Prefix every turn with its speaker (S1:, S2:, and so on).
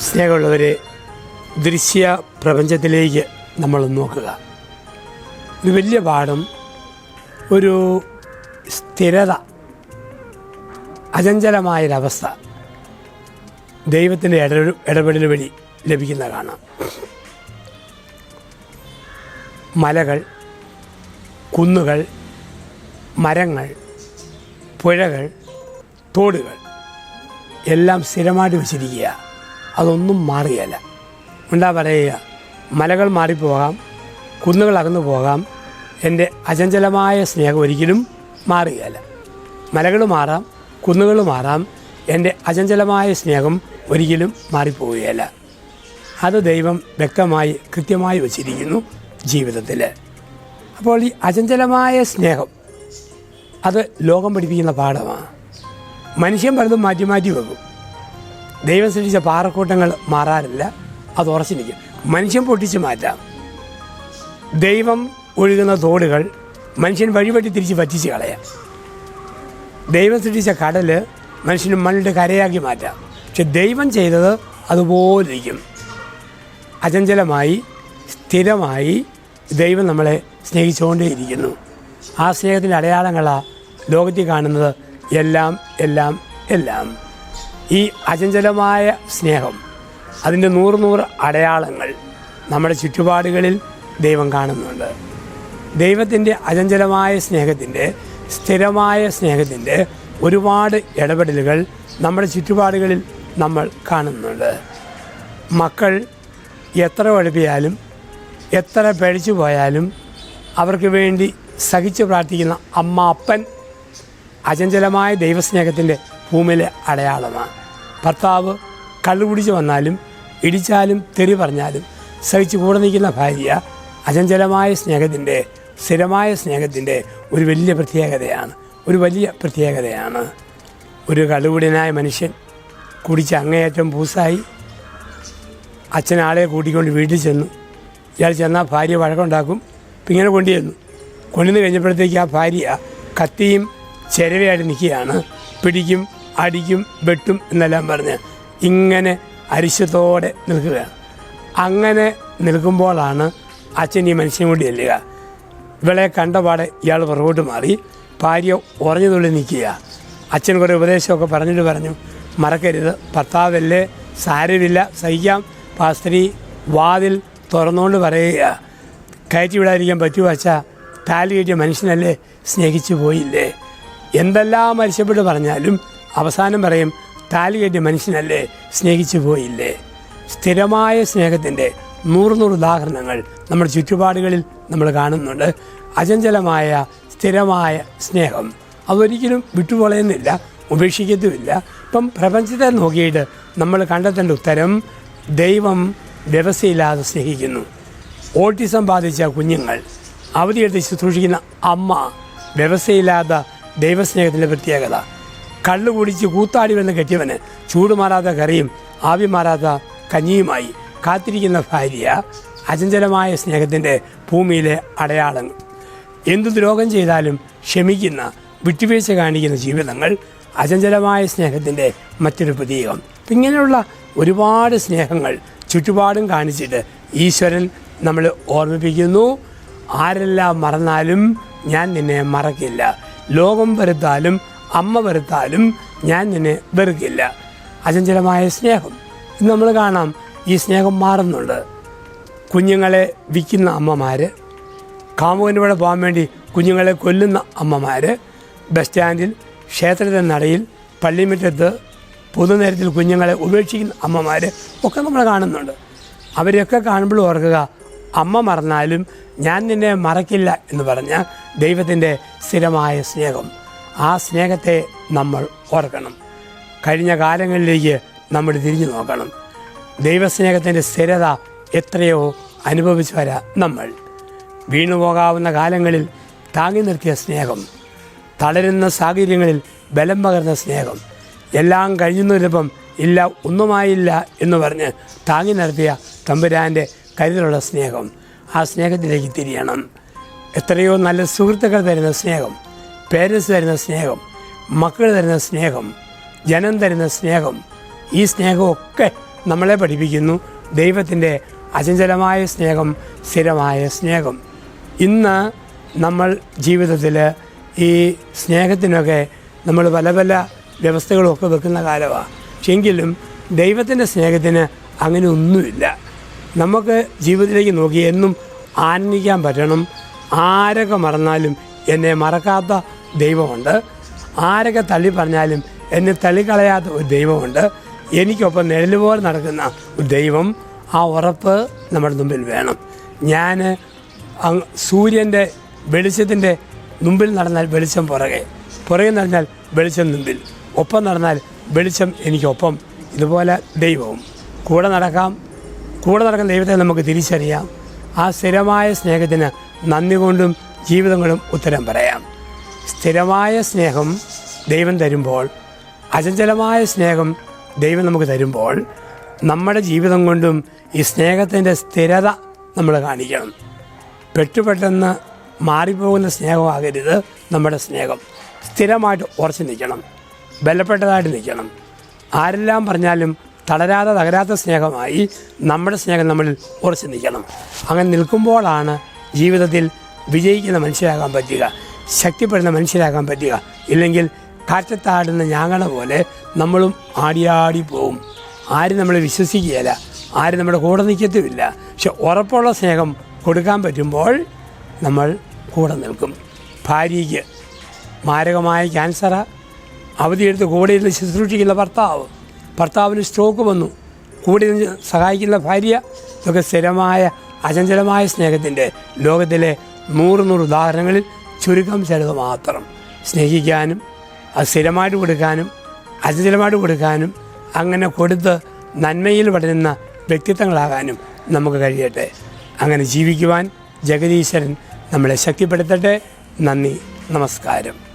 S1: സ്നേഹമുള്ളവരെ ദൃശ്യ പ്രപഞ്ചത്തിലേക്ക് നമ്മൾ നോക്കുക. ഒരു വലിയ പാഠം ഒരു സ്ഥിരത അചഞ്ചലമായൊരവസ്ഥ ദൈവത്തിന്റെ ഇട ഇടപെടൽ വഴി ലഭിക്കുന്ന കാണാം. മലകൾ കുന്നുകൾ മരങ്ങൾ പുഴകൾ തോടുകൾ എല്ലാം സ്ഥിരമായിട്ട് വെച്ചിരിക്കുക അതൊന്നും മാറുകയല്ല. എന്താ പറയുക മലകൾ മാറിപ്പോകാം കുന്നുകൾ അകന്നു പോകാം എന്റെ അചഞ്ചലമായ സ്നേഹം ഒരിക്കലും മാറുകയല്ല. മലകൾ മാറാം കുന്നുകൾ മാറാം എന്റെ അചഞ്ചലമായ സ്നേഹം ഒരിക്കലും മാറിപ്പോവുകയല്ല അത് ദൈവം വ്യക്തമായി കൃത്യമായി വച്ചിരിക്കുന്നു ജീവിതത്തിൽ അപ്പോൾ ഈ അചഞ്ചലമായ സ്നേഹം അത് ലോകം പഠിപ്പിക്കുന്ന പാഠമാണ്. മനുഷ്യൻ പലതും മാറ്റി മാറ്റി വെക്കും. ദൈവം സൃഷ്ടിച്ച പാറക്കൂട്ടങ്ങൾ മാറാറില്ല. അത് ഉറച്ചു നിൽക്കും മനുഷ്യൻ പൊട്ടിച്ച് മാറ്റാം. ദൈവം ഒഴുകുന്ന തോടുകൾ മനുഷ്യൻ വഴിപറ്റി തിരിച്ച് വറ്റിച്ച് കളയാം. ദൈവം സൃഷ്ടിച്ച കടൽ മനുഷ്യന് മണ്ണിട്ട് കരയാക്കി മാറ്റാം. പക്ഷെ ദൈവം ചെയ്തത് അതുപോലെ ഇരിക്കും. അചഞ്ചലമായി സ്ഥിരമായി ദൈവം നമ്മളെ സ്നേഹിച്ചുകൊണ്ടേയിരിക്കുന്നു. ആ സ്നേഹത്തിന്റെ അടയാളങ്ങളാണ് ലോകത്തിൽ കാണുന്നത്. എല്ലാം എല്ലാം എല്ലാം. ഈ അചഞ്ചലമായ സ്നേഹം അതിന്റെ നൂറ് നൂറ് അടയാളങ്ങൾ നമ്മുടെ ചുറ്റുപാടുകളിൽ ദൈവം കാണുന്നുണ്ട്. ദൈവത്തിന്റെ അചഞ്ചലമായ സ്നേഹത്തിന്റെ സ്ഥിരമായ സ്നേഹത്തിന്റെ ഒരുപാട് ഇടപെടലുകൾ നമ്മുടെ ചുറ്റുപാടുകളിൽ നമ്മൾ കാണുന്നുണ്ട്. മക്കൾ എത്ര ഉഴപ്പിയാലും എത്ര പഴിച്ചു പോയാലും അവർക്ക് വേണ്ടി സഹിച്ചു പ്രാർത്ഥിക്കുന്ന അമ്മ അപ്പൻ അചഞ്ചലമായ ദൈവസ്നേഹത്തിന്റെ ഭൂമിയിലെ അടയാളമാണ്. ഭർത്താവ് കള്ളു കുടിച്ച് വന്നാലും ഇടിച്ചാലും തെറി പറഞ്ഞാലും സഹിച്ച് കൂടെ നിൽക്കുന്ന ഭാര്യ അചഞ്ചലമായ സ്നേഹത്തിന്റെ സ്ഥിരമായ സ്നേഹത്തിന്റെ ഒരു വലിയ പ്രത്യേകതയാണ്. ഒരു വലിയ പ്രത്യേകതയാണ്. ഒരു കള്ളുകൂടിയനായ മനുഷ്യൻ കുടിച്ച് അങ്ങേയറ്റം പൂസായി. അച്ഛനാളെ കൂട്ടിക്കൊണ്ട് വീട്ടിൽ ചെന്നു. ഇയാൾ ചെന്നാൽ ഭാര്യ വഴക്കുണ്ടാക്കും. ഇങ്ങനെ കൊണ്ടുചെന്നു. കൊണ്ടുവന്ന് കഴിഞ്ഞപ്പോഴത്തേക്ക് ആ ഭാര്യ കത്തിയും ചിരവയായിട്ട് നിൽക്കുകയാണ്. പിടിക്കും അടിക്കും വെട്ടും എന്നെല്ലാം പറഞ്ഞ് ഇങ്ങനെ അരിശത്തോടെ നിൽക്കുകയാണ് അങ്ങനെ നിൽക്കുമ്പോഴാണ് അച്ഛൻ ഈ മനുഷ്യൻ കൂടി ചെല്ലുക. ഇവളെ കണ്ടപാടെ ഇയാൾ പുറകോട്ട് മാറി. ഭാര്യ ഉറഞ്ഞു തുള്ളി നിൽക്കുക. അച്ഛൻ കുറേ ഉപദേശമൊക്കെ പറഞ്ഞിട്ട് പറഞ്ഞു മറക്കരുത് ഭർത്താവല്ലേ സാരമില്ല സഹിക്കാം. പാസ്ത്രീ വാതിൽ തുറന്നുകൊണ്ട് പറയുക കയറ്റി വിടാതിരിക്കാൻ പറ്റുമോ അച്ഛാ താലി കയറ്റിയ മനുഷ്യനല്ലേ സ്നേഹിച്ചു പോയില്ലേ? എന്തെല്ലാം മത്സ്യപ്പെട്ട് പറഞ്ഞാലും അവസാനം പറയും താലി കെട്ടിയ മനുഷ്യനല്ലേ സ്നേഹിച്ചു പോയില്ലേ? സ്ഥിരമായ സ്നേഹത്തിന്റെ നൂറ് നൂറ് ഉദാഹരണങ്ങൾ നമ്മുടെ ചുറ്റുപാടുകളിൽ നമ്മൾ കാണുന്നുണ്ട്. അചഞ്ചലമായ സ്ഥിരമായ സ്നേഹം അതൊരിക്കലും വിട്ടുപോളയുന്നില്ല ഉപേക്ഷിക്കത്തുമില്ല. ഇപ്പം പ്രപഞ്ചത്തെ നോക്കിയിട്ട് നമ്മൾ കണ്ടെത്തേണ്ട ഉത്തരം ദൈവം വ്യവസ്ഥയില്ലാതെ സ്നേഹിക്കുന്നു. ഓട്ടിസം ബാധിച്ച കുഞ്ഞുങ്ങൾ അവധിയെടുത്ത് ശുശ്രൂഷിക്കുന്ന അമ്മ വ്യവസ്ഥയില്ലാത്ത ദൈവസ്നേഹത്തിന്റെ പ്രത്യേകത. കള്ളു കുടിച്ച് കൂത്താടി വന്ന് കെട്ടിയവന് ചൂട് മാറാത്ത കറിയും ആവി മാറാത്ത കഞ്ഞിയുമായി കാത്തിരിക്കുന്ന ഭാര്യ അചഞ്ചലമായ സ്നേഹത്തിന്റെ ഭൂമിയിലെ അടയാളങ്ങൾ. എന്തു ദ്രോഹം ചെയ്താലും ക്ഷമിക്കുന്ന വിട്ടുവീഴ്ച കാണിക്കുന്ന ജീവിതങ്ങൾ അചഞ്ചലമായ സ്നേഹത്തിന്റെ മറ്റൊരു പ്രതീകം. ഇങ്ങനെയുള്ള ഒരുപാട് സ്നേഹങ്ങൾ ചുറ്റുപാടും കാണിച്ചിട്ട് ഈശ്വരൻ നമ്മൾ ഓർമ്മിപ്പിക്കുന്നു. ആരെല്ലാം മറന്നാലും ഞാൻ നിന്നെ മറക്കില്ല. ലോകം വരുത്താലും അമ്മ വരുത്താലും ഞാൻ നിന്നെ വെറുക്കില്ല. അചഞ്ചലമായ സ്നേഹം. ഇന്ന് നമ്മൾ കാണാം ഈ സ്നേഹം മാറുന്നുണ്ട്. കുഞ്ഞുങ്ങളെ വിൽക്കുന്ന അമ്മമാർ കാമുകന്റെ കൂടെ പോകാൻ വേണ്ടി കുഞ്ഞുങ്ങളെ കൊല്ലുന്ന അമ്മമാർ ബസ് സ്റ്റാൻഡിൽ ക്ഷേത്രത്തിന്റെ നടയിൽ പള്ളിമുറ്റത്ത് പൊതുനേരത്തിൽ കുഞ്ഞുങ്ങളെ ഉപേക്ഷിക്കുന്ന അമ്മമാർ ഒക്കെ നമ്മൾ കാണുന്നുണ്ട്. അവരെയൊക്കെ കാണുമ്പോൾ ഓർക്കുക അമ്മ മറന്നാലും ഞാൻ നിന്നെ മറക്കില്ല എന്ന് പറഞ്ഞ ദൈവത്തിന്റെ സ്ഥിരമായ സ്നേഹം. ആ സ്നേഹത്തെ നമ്മൾ ഓർക്കണം. കഴിഞ്ഞ കാലങ്ങളിലേക്ക് നമ്മൾ തിരിഞ്ഞു നോക്കണം. ദൈവസ്നേഹത്തിന്റെ സ്ഥിരത എത്രയോ അനുഭവിച്ചു വരാം നമ്മൾ. വീണുപോകാവുന്ന കാലങ്ങളിൽ താങ്ങി നിർത്തിയ സ്നേഹം തളരുന്ന സാഹചര്യങ്ങളിൽ ബലം പകർന്ന സ്നേഹം എല്ലാം കഴിഞ്ഞിരുന്നപ്പം ഇല്ല ഒന്നുമായില്ല എന്ന് പറഞ്ഞ് താങ്ങി നിർത്തിയ തമ്പുരാന്റെ കരുതലുള്ള സ്നേഹം. ആ സ്നേഹത്തിലേക്ക് തിരിയണം. എത്രയോ നല്ല സുഹൃത്തുക്കൾ തരുന്ന സ്നേഹം. പേരൻസ് തരുന്ന സ്നേഹം. മക്കൾ തരുന്ന സ്നേഹം. ജനം തരുന്ന സ്നേഹം. ഈ സ്നേഹമൊക്കെ നമ്മളെ പഠിപ്പിക്കുന്നു. ദൈവത്തിന്റെ അചഞ്ചലമായ സ്നേഹം സ്ഥിരമായ സ്നേഹം. ഇന്ന് നമ്മൾ ജീവിതത്തിൽ ഈ സ്നേഹത്തിനൊക്കെ നമ്മൾ പല പല വ്യവസ്ഥകളൊക്കെ വെക്കുന്ന കാലമാണ് പക്ഷെങ്കിലും ദൈവത്തിന്റെ സ്നേഹത്തിന് അങ്ങനെ ഒന്നുമില്ല. നമുക്ക് ജീവിതത്തിലേക്ക് നോക്കി എന്നും ആനന്ദിക്കാൻ പറ്റണം. ആരൊക്കെ മറന്നാലും എന്നെ മറക്കാത്ത ദൈവമുണ്ട്. ആരൊക്കെ തള്ളി പറഞ്ഞാലും എന്നെ തള്ളിക്കളയാത്ത ഒരു ദൈവമുണ്ട്. എനിക്കൊപ്പം നിഴൽ പോലെ നടക്കുന്ന ഒരു ദൈവം ആ ഉറപ്പ് നമ്മുടെ മുമ്പിൽ വേണം. ഞാൻ സൂര്യന്റെ വെളിച്ചത്തിന്റെ മുമ്പിൽ നടന്നാൽ വെളിച്ചം പുറകെ പുറകെ നടന്നാൽ വെളിച്ചം മുമ്പിൽ. ഒപ്പം നടന്നാൽ വെളിച്ചം എനിക്കൊപ്പം. ഇതുപോലെ ദൈവവും. കൂടെ നടക്കാം. കൂടെ നടക്കുന്ന ദൈവത്തെ നമുക്ക് തിരിച്ചറിയാം. ആ സ്ഥിരമായ സ്നേഹത്തിന് നന്ദി കൊണ്ടും ജീവിതം കൊണ്ടും ഉത്തരം പറയാം. സ്ഥിരമായ സ്നേഹം ദൈവം തരുമ്പോൾ അചഞ്ചലമായ സ്നേഹം ദൈവം നമുക്ക് തരുമ്പോൾ നമ്മുടെ ജീവിതം കൊണ്ടും ഈ സ്നേഹത്തിന്റെ സ്ഥിരത നമ്മൾ കാണിക്കണം. പെട്ടുപെട്ടെന്ന് മാറിപ്പോകുന്ന സ്നേഹമാകരുത് നമ്മുടെ സ്നേഹം. സ്ഥിരമായിട്ട് ഉറച്ചു നിൽക്കണം. ബലപ്പെട്ടതായിട്ട് നിൽക്കണം. ആരെല്ലാം പറഞ്ഞാലും തളരാതെ തകരാത്ത സ്നേഹമായി നമ്മുടെ സ്നേഹം നമ്മളിൽ ഉറച്ചു നിൽക്കണം. അങ്ങനെ നിൽക്കുമ്പോഴാണ് ജീവിതത്തിൽ വിജയിക്കുന്ന മനുഷ്യരാകാൻ പറ്റുക ശക്തിപ്പെടുന്ന മനുഷ്യരാകാൻ പറ്റുക. ഇല്ലെങ്കിൽ കാറ്റത്താടുന്ന ഞങ്ങളെ പോലെ നമ്മളും ആടിയാടി പോവും. ആരും നമ്മളെ വിശ്വസിക്കുകയില്ല ആരും നമ്മുടെ കൂടെ നിൽക്കത്തുമില്ല. പക്ഷെ ഉറപ്പുള്ള സ്നേഹം കൊടുക്കാൻ പറ്റുമ്പോൾ നമ്മൾ കൂടെ നിൽക്കും. ഭാര്യയ്ക്ക് മാരകമായ ക്യാൻസറാണ് അവധിയെടുത്ത് കൂടെ ഇരുന്ന് ശുശ്രൂഷിക്കുന്ന ഭർത്താവ് ഭർത്താവിന് സ്ട്രോക്ക് വന്നു. കൂടി നിന്ന് സഹായിക്കുന്ന ഭാര്യ ഇതൊക്കെ സ്ഥിരമായ അചഞ്ചലമായ സ്നേഹത്തിന്റെ ലോകത്തിലെ നൂറ് നൂറ് ഉദാഹരണങ്ങളിൽ ചുരുക്കം ചിലത് മാത്രം. സ്നേഹിക്കാനും അത് സ്ഥിരമായിട്ട് കൊടുക്കാനും അചഞ്ചലമായിട്ട് കൊടുക്കാനും അങ്ങനെ കൊടുത്ത് നന്മയിൽ വളരുന്ന വ്യക്തിത്വങ്ങളാകാനും നമുക്ക് കഴിയട്ടെ. അങ്ങനെ ജീവിക്കുവാൻ ജഗദീശ്വരൻ നമ്മളെ ശക്തിപ്പെടുത്തട്ടെ. നന്ദി നമസ്കാരം.